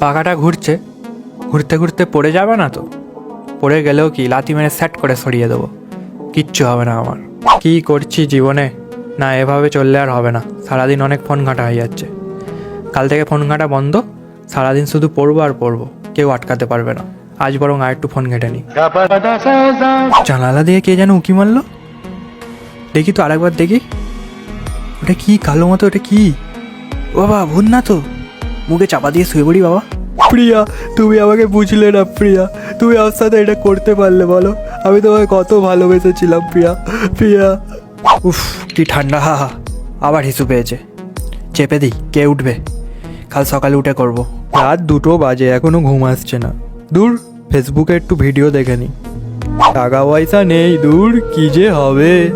পাখাটা ঘুরছে। ঘুরতে ঘুরতে পড়ে যাবে না তো? পড়ে গেলেও কি লাথি মেরে সেট করে সরিয়ে দেবো? কিচ্ছু হবে না আমার। কি করছি জীবনে? না, এভাবে চললে আর হবে না। সারাদিন অনেক ফোন ঘাঁটা হয়ে যাচ্ছে। কাল থেকে ফোন ঘাঁটা বন্ধ। সারাদিন শুধু পড়ব আর পড়ব। কেউ আটকাতে পারবে না। আজ বরং আর একটু ফোন ঘেটে নি জানালা দিয়ে কে যেন উকি মারলো? দেখি তো আরেকবার দেখি। ওটা কি? কালো মতো? ওটা কি? বাবা, ভূত না তো? মুখে চাপা দিয়ে শুয়ে পড়ি বাবা। প্রিয়া তুমি আমাকে বুঝলে না প্রিয়া। তুমি আমার সাথে এটা করতে পারলে বলো। আমি তোমাকে কত ভালোবেসেছিলাম প্রিয়া। প্রিয়া। উফ কি ঠান্ডা হা হা। আবার হিসু পেয়েছে। চেপে দিই কে উঠবে? কাল সকালে উঠে করব। রাত দুটো বাজে এখনও ঘুম আসছে না। দূর ফেসবুকে একটু ভিডিও দেখে নি। টাকা পয়সা নেই দূর কি যে হবে?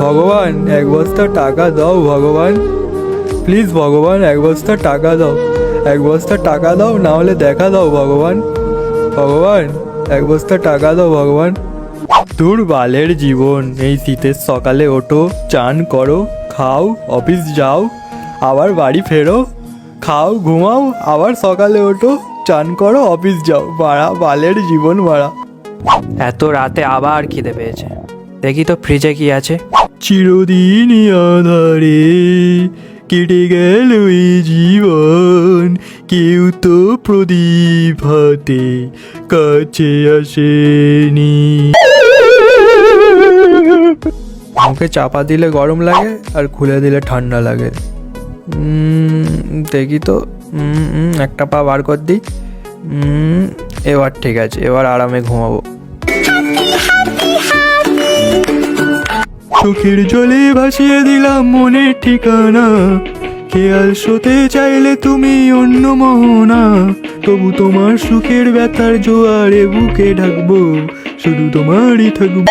ভগবান এক বস্তা টাকা দাও ভগবান। প্লিজ ভগবান এক বস্তা টাকা দাও। এক বস্তা টাকা দাও না হলে দেখা দাও ভগবান। ভগবান এক বস্তা টাকা দাও ভগবান। দূর বালের জীবন এই শীতের সকালে ওঠো চান করো খাও অফিস যাও আবার বাড়ি ফেরো। খাও ঘুমাও আবার সকালে ওঠো চান করো অফিস যাও। বাড়া বালের জীবন বাড়া। এত রাতে আবার খিদে পেয়েছে। দেখি তো ফ্রিজে কি আছে। চিরদিন আধারে কেটে গেল এই জীবন। কেউ তো প্রদীপ হাতে কাছে আসেনি। মুখে চাপা দিলে গরম লাগে আর খুলে দিলে ঠান্ডা লাগে। উম, দেখি তো। একটা পা বার কর দিই উম, এবার ঠিক আছে এবার আরামে ঘুমাবো। চোখের জলে ভাসিয়ে দিলাম মনের ঠিকানা। খেয়াল শোতে চাইলে তুমি অন্য মোহনা। তবু তোমার সুখের ব্যথার জোয়ারে বুকে ঢাকবো, শুধু তোমারই থাকব।